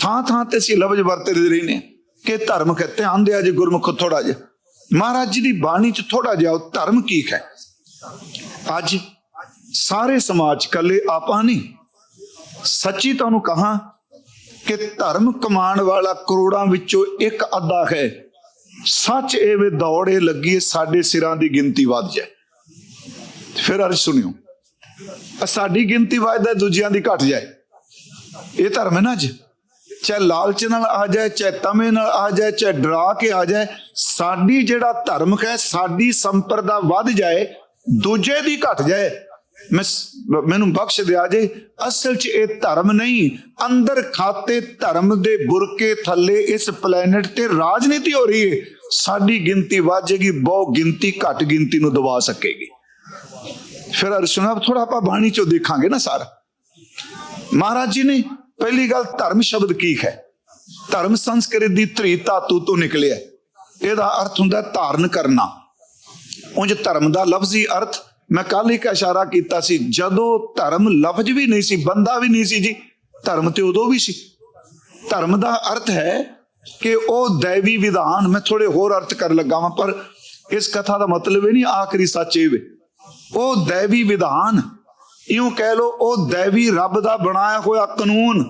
ਥਾਂ ਥਾਂ ਤੇ ਅਸੀਂ ਲਫ਼ਜ਼ ਵਰਤਦੇ ਰਹਿੰਦੇ ਹਾਂ ਕਿ ਧਰਮ ਹੈ, ਧਿਆਨ ਦਿਆ ਜੀ ਗੁਰਮੁਖ ਥੋੜਾ ਜਿਹਾ। ਮਹਾਰਾਜ ਜੀ ਦੀ ਬਾਣੀ ਚ ਥੋੜਾ ਜਿਹਾ ਉਹ ਧਰਮ ਕੀ ਹੈ? ਅੱਜ ਸਾਰੇ ਸਮਾਜ ਕੱਲੇ ਆਪਾਂ ਨਹੀਂ। ਸੱਚੀ ਤੁਹਾਨੂੰ ਕਹਾ ਕਿ ਧਰਮ ਕਮਾਉਣ ਵਾਲਾ ਕਰੋੜਾਂ ਵਿੱਚੋਂ ਇੱਕ ਅੱਧਾ ਹੈ। ਸੱਚ ਇਹ ਵੇ ਦੌੜੇ ਲੱਗੀ ਸਾਡੇ ਸਿਰਾਂ ਦੀ ਗਿਣਤੀ ਵੱਧ ਜਾਏ। ਫਿਰ ਅਰਜ ਸੁਣਿਓ ਸਾਡੀ ਗਿਣਤੀ ਵੱਧਦਾ ਦੂਜਿਆਂ ਦੀ ਘਟ ਜਾਏ। ਇਹ ਧਰਮ ਹੈ ਨਾ ਅੱਜ। ਚਾਹੇ ਲਾਲਚ ਨਾਲ ਆ ਜਾਏ, ਚਾਹੇ ਤਮੇ ਨਾਲ ਆ ਜਾਏ, ਚਾਹੇ ਡਰਾ ਕੇ ਆ ਜਾਏ, ਸਾਡੀ ਜਿਹੜਾ ਧਰਮ ਹੈ, ਸਾਡੀ ਸੰਪਰਦਾ ਵੱਧ ਜਾਏ, ਦੂਜੇ ਦੀ ਘਟ ਜਾਏ। ਮੈਂ ਮੈਨੂੰ ਬਖਸ਼ ਦਿਆ ਜੇ। ਅਸਲ 'ਚ ਇਹ ਧਰਮ ਨਹੀਂ, ਅੰਦਰ ਖਾਤੇ ਧਰਮ ਦੇ ਬੁਰਕੇ ਥੱਲੇ ਇਸ ਪਲੈਨਟ ਤੇ ਰਾਜਨੀਤੀ ਹੋ ਰਹੀ ਹੈ ਸਾਡੀ ਗਿਣਤੀ ਵੱਧ ਜਾਏਗੀ, ਬਹੁ ਗਿਣਤੀ ਘੱਟ ਗਿਣਤੀ ਨੂੰ ਦਬਾ ਸਕੇਗੀ। ਫਿਰ ਅਰਸ਼ਨਾ ਥੋੜਾ ਆਪਾਂ ਬਾਣੀ ਚੋਂ ਦੇਖਾਂਗੇ ਨਾ ਸਾਰਾ। ਮਹਾਰਾਜ ਜੀ ਨੇ ਪਹਿਲੀ ਗੱਲ ਧਰਮ ਸ਼ਬਦ ਕੀ ਹੈ? ਧਰਮ ਸੰਸਕ੍ਰਿਤ ਦੀ ਧਰੀ ਧਾਤੂ ਤੋਂ ਨਿਕਲਿਆ। ਇਹਦਾ ਅਰਥ ਹੁੰਦਾ ਧਾਰਨ ਕਰਨਾ। ਉਂਝ ਧਰਮ ਦਾ ਲਫ਼ਜ਼ੀ ਅਰਥ ਮੈਂ ਕੱਲ ਇੱਕ ਇਸ਼ਾਰਾ ਕੀਤਾ ਸੀ, ਜਦੋਂ ਧਰਮ ਲਫ਼ਜ਼ ਵੀ ਨਹੀਂ ਸੀ, ਬੰਦਾ ਵੀ ਨਹੀਂ ਸੀ ਜੀ, ਧਰਮ ਤੇ ਉਦੋਂ ਵੀ ਸੀ। ਧਰਮ ਦਾ ਅਰਥ ਹੈ ਕਿ ਉਹ ਦੇਵੀ ਵਿਧਾਨ, ਮੈਂ ਥੋੜੇ ਹੋਰ ਅਰਥ ਕਰਨ ਲੱਗਾ ਵਾਂ, ਪਰ ਇਸ ਕਥਾ ਦਾ ਮਤਲਬ ਇਹ ਨਹੀਂ, ਆਖਰੀ ਸੱਚ ਇਹ ਵੇ। ਉਹ ਦੇਵੀ ਵਿਧਾਨ, ਇਉਂ ਕਹਿ ਲੋ ਉਹ ਦੇਵੀ ਰੱਬ ਦਾ ਬਣਾਇਆ ਹੋਇਆ ਕਾਨੂੰਨ,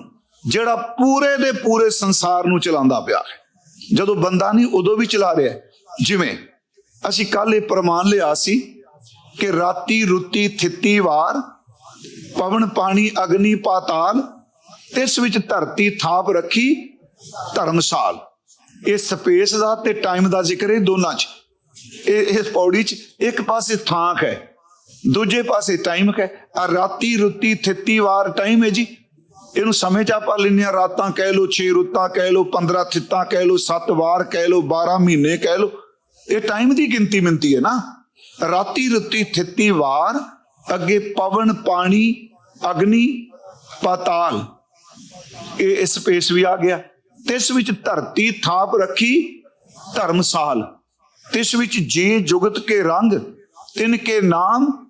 ਜਿਹੜਾ ਪੂਰੇ ਦੇ ਪੂਰੇ ਸੰਸਾਰ ਨੂੰ ਚਲਾਉਂਦਾ ਪਿਆ ਹੈ। ਜਦੋਂ ਬੰਦਾ ਨਹੀਂ, ਉਦੋਂ ਵੀ ਚਲਾ ਰਿਹਾ ਜਿਵੇਂ ਅਸੀਂ ਕੱਲ ਇਹ ਪ੍ਰਮਾਣ ਲਿਆ ਸੀ ਕਿ ਰਾਤੀ ਰੁੱਤੀ ਥਿੱਤੀ ਵਾਰ ਪਵਨ ਪਾਣੀ ਅਗਨੀ ਪਾਤਾਲ, ਇਸ ਵਿੱਚ ਧਰਤੀ ਥਾਪ ਰੱਖੀ ਧਰਮਸਾਲ। ਇਹ ਸਪੇਸ ਦਾ ਤੇ ਟਾਈਮ ਦਾ ਜ਼ਿਕਰ ਹੈ ਦੋਨਾਂ 'ਚ। ਇਹ ਇਸ ਪੌੜੀ 'ਚ ਇੱਕ ਪਾਸੇ ਥਾਂਕ ਹੈ, ਦੂਜੇ ਪਾਸੇ ਟਾਈਮ ਹੈ। ਆ ਰਾਤੀ ਰੁੱਤੀ ਥਿੱਤੀ ਵਾਰ ਟਾਈਮ ਹੈ ਜੀ। ਇਹਨੂੰ ਸਮੇਂ ਚ ਆਪਾਂ ਲੈਂਦੇ ਹਾਂ ਰਾਤਾਂ ਕਹਿ ਲੋ 6 ਰੁੱਤਾਂ ਕਹਿ ਲੋ 15 ਥਿੱਤਾਂ ਕਹਿ ਲੋ 7 ਵਾਰ ਕਹਿ ਲੋ 12 ਮਹੀਨੇ ਕਹਿ ਲੋ ਇਹ ਟਾਈਮ ਦੀ ਗਿਣਤੀ ਮਿੰਤੀ ਹੈ ਨਾ। ਰਾਤੀ ਰੁੱਤੀ ਥਿੱਤੀ ਵਾਰ, ਅੱਗੇ ਪਵਨ, ਪਾਣੀ, ਅਗਨੀ, ਪਾਤਾਲ। ਇਹ ਸਪੇਸ ਵੀ ਆ ਗਿਆ। ਤਿਸ ਵਿੱਚ ਧਰਤੀ ਥਾਪ ਰੱਖੀ, ਧਰਮਸਾਲ। ਤਿਸ ਵਿੱਚ ਜੀ ਜੁਗਤ ਕੇ ਰੰਗ, ਤਿਨ ਕੇ ਨਾਮ,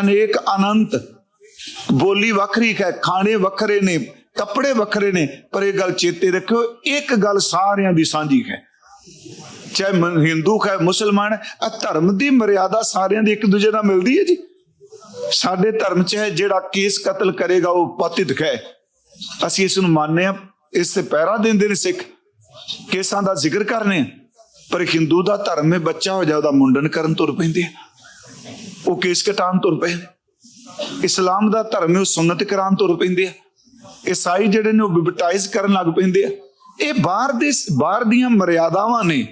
ਅਨੇਕ ਅਨੰਤ। ਬੋਲੀ ਵੱਖਰੀ ਹੈ, ਖਾਣੇ ਵੱਖਰੇ ਨੇ, ਕੱਪੜੇ ਵੱਖਰੇ ਨੇ, ਪਰ ਇਹ ਗੱਲ ਚੇਤੇ ਰੱਖਿਓ, ਇੱਕ ਗੱਲ ਸਾਰਿਆਂ ਦੀ ਸਾਂਝੀ ਹੈ। ਚਾਹੇ ਹਿੰਦੂ ਹੈ, ਮੁਸਲਮਾਨ ਹੈ ਧਰਮ ਦੀ ਮਰਿਆਦਾ ਸਾਰਿਆਂ ਦੀ ਇੱਕ ਦੂਜੇ ਨਾਲ ਮਿਲਦੀ ਹੈ ਜੀ। ਸਾਡੇ ਧਰਮ 'ਚ ਹੈ, ਜਿਹੜਾ ਕੇਸ ਕਤਲ ਕਰੇਗਾ, ਉਹ ਪਤਿਤ ਹੈ। ਅਸੀਂ ਇਸ ਨੂੰ ਮੰਨਦੇ ਹਾਂ, ਇਸ ਤੇ ਪਹਿਰਾ ਦਿੰਦੇ ਨੇ ਸਿੱਖ। ਕੇਸਾਂ ਦਾ ਜ਼ਿਕਰ ਕਰਨੇ ਪਰ ਹਿੰਦੂ ਦਾ ਧਰਮ ਹੈ, ਬੱਚਾ ਹੋ ਜਾ ਉਹਦਾ ਮੁੰਡਨ ਕਰਨ ਤੁਰ ਪੈਂਦੇ ਆ। ਉਹ ਕੇਸ ਕਟਾਉਣ ਤੁਰ ਪਏ ਇਸਲਾਮ ਦਾ ਧਰਮ ਹੈ, ਉਹ ਸੁਨਨਤ ਕਰਾਉਣ ਤੁਰ ਪੈਂਦੇ ਆ। ਈਸਾਈ ਜਿਹੜੇ ਨੇ, ਉਹ ਬਿਬਟਾਈਜ਼ ਕਰਨ ਲੱਗ ਪੈਂਦੇ ਆ। ਇਹ ਬਾਹਰ ਦੇ ਬਾਹਰ ਦੀਆਂ ਮਰਿਆਦਾਵਾਂ ਨੇ।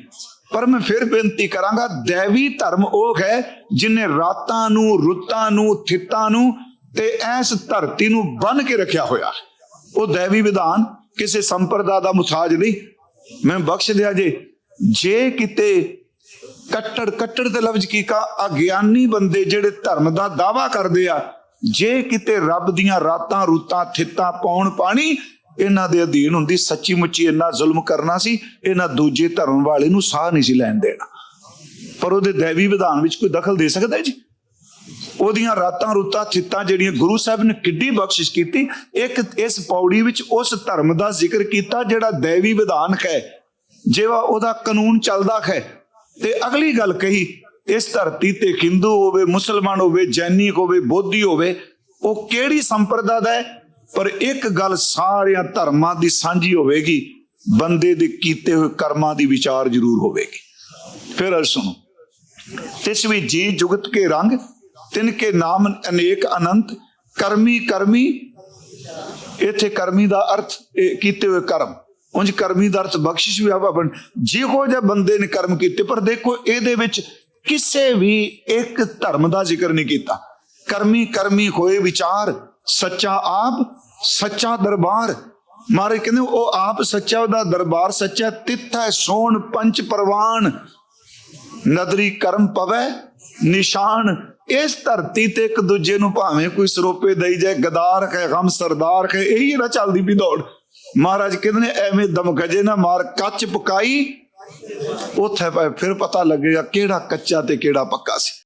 ਪਰ ਮੈਂ ਫਿਰ ਬੇਨਤੀ ਕਰਾਂਗਾ, ਦੇਵੀ ਧਰਮ ਉਹ ਹੈ ਜਿਨੇ ਰਾਤਾਂ ਨੂੰ, ਰੁੱਤਾਂ ਨੂੰ, ਥਿੱਤਾਂ ਨੂੰ ਤੇ ਐਸ ਧਰਤੀ ਨੂੰ ਬੰਨ ਕੇ ਰੱਖਿਆ ਹੋਇਆ ਉਹ ਦੇਵੀ ਵਿਧਾਨ ਕਿਸੇ ਸੰਪਰਦਾ ਦਾ ਮੁਸਾਜ ਨਹੀਂ। ਮੈਂ ਬਖਸ਼ ਦਿਆ ਜੇ ਜੇ ਕਿਤੇ ਕੱਟੜ ਕੱਟੜ ਤੇ ਲਫ਼ਜ਼ ਕੀ ਕਾ, ਅਗਿਆਨੀ ਬੰਦੇ ਜਿਹੜੇ ਧਰਮ ਦਾ ਦਾਵਾ ਕਰਦੇ ਆ, ਜੇ ਕਿਤੇ ਰੱਬ ਦੀਆਂ ਰਾਤਾਂ, ਰੂਤਾਂ, ਥਿੱਤਾਂ ਪਾਉਣ ਪਾਣੀ ਇਹਨਾਂ ਦੇ ਅਧੀਨ ਹੁੰਦੀ ਸੱਚੀ ਮੁੱਚੀ ਇੰਨਾ ਜ਼ੁਲਮ ਕਰਨਾ ਸੀ, ਇਹਨਾਂ ਦੂਜੇ ਧਰਮ ਵਾਲੇ ਨੂੰ ਸਾਹ ਨਹੀਂ ਸੀ ਲੈਣ ਦੇਣਾ। ਪਰ ਉਹਦੇ ਦੇਵੀ ਵਿਧਾਨ ਵਿੱਚ ਕੋਈ ਦਖਲ ਦੇ ਸਕਦਾ ਜੀ? ਉਹਦੀਆਂ ਰਾਤਾਂ ਰੁੱਤਾਂ ਥਿੱਤਾਂ ਜਿਹੜੀਆਂ ਗੁਰੂ ਸਾਹਿਬ ਨੇ ਕਿੱਡੀ ਬਖਸ਼ਿਸ਼ ਕੀਤੀ, ਇੱਕ ਇਸ ਪੌੜੀ ਵਿੱਚ ਉਸ ਧਰਮ ਦਾ ਜ਼ਿਕਰ ਕੀਤਾ ਜਿਹੜਾ ਦੇਵੀ ਵਿਧਾਨ ਹੈ ਜਿਹੜਾ ਉਹਦਾ ਕਾਨੂੰਨ ਚੱਲਦਾ ਹੈ। ਤੇ ਅਗਲੀ ਗੱਲ ਕਹੀ, ਇਸ ਧਰਤੀ ਤੇ ਹਿੰਦੂ ਹੋਵੇ, ਮੁਸਲਮਾਨ ਹੋਵੇ, ਜੈਨੀ ਹੋਵੇ, ਬੋਧੀ ਹੋਵੇ, ਉਹ ਕਿਹੜੀ ਸੰਪਰਦਾ ਦਾ ਹੈ? ਪਰ ਇੱਕ ਗੱਲ ਸਾਰਿਆਂ ਧਰਮਾਂ ਦੀ ਸਾਂਝੀ ਹੋਵੇਗੀ, ਬੰਦੇ ਦੇ ਕੀਤੇ ਹੋਏ ਕਰਮਾਂ ਦੀ ਵਿਚਾਰ ਜ਼ਰੂਰ ਹੋਵੇਗੀ। ਫਿਰ ਸੁਣੋ। ਤਿਸ ਵੀ ਜੀ ਜੁਗਤ ਕੇ ਰੰਗ, ਤਿਨ ਕੇ ਨਾਮ ਅਨੇਕ ਅਨੰਤ, ਕਰਮੀ ਕਰਮੀ, ਇੱਥੇ ਕਰਮੀ ਦਾ ਅਰਥ ਕੀਤੇ ਹੋਏ ਕਰਮ। ਉਂਝ ਕਰਮੀ ਦਾ ਅਰਥ ਬਖਸ਼ਿਸ਼ ਵੀ ਆਵਾ ਬਣ ਜਿਹੋ ਜਿਹੇ ਬੰਦੇ ਨੇ ਕਰਮ ਕੀਤੇ, ਪਰ ਦੇਖੋ ਇਹਦੇ ਵਿੱਚ ਕਿਸੇ ਵੀ ਇੱਕ ਧਰਮ ਦਾ ਜ਼ਿਕਰ ਨਹੀਂ ਕੀਤਾ। ਕਰਮੀ ਕਰਮੀ ਹੋਏ ਵਿਚਾਰ ਸੱਚਾ ਆਪ, ਸੱਚਾ ਦਰਬਾਰ। ਮਹਾਰਾਜ ਕਹਿੰਦੇ, ਉਹ ਆਪ ਸੱਚਾ, ਉਹਦਾ ਦਰਬਾਰ ਸੱਚਾ, ਤਿੱਥ ਹੈ ਸੋਣ ਪੰਚ ਪ੍ਰਵਾਨ। ਨਦਰੀ ਕਰਮ ਪਵੈ, ਨਿਸ਼ਾਨ। ਇਸ ਧਰਤੀ ਤੇ ਇੱਕ ਦੂਜੇ ਨੂੰ ਭਾਵੇਂ ਕੋਈ ਸਰੋਪੇ ਦਈ ਜਾਏ, ਗਦਾਰ ਹੈ ਗਮ ਸਰਦਾਰ ਹੈ, ਇਹੀ ਨਾ ਚੱਲਦੀ ਵੀ ਦੌੜ। ਮਹਾਰਾਜ ਕਹਿੰਦੇ ਨੇ, ਐਵੇਂ ਦਮਗਜੇ ਨਾ ਮਾਰ, ਕੱਚ ਪਕਾਈ, ਉੱਥੇ ਫਿਰ ਪਤਾ ਲੱਗੇਗਾ ਕਿਹੜਾ ਕੱਚਾ ਤੇ ਕਿਹੜਾ ਪੱਕਾ ਸੀ।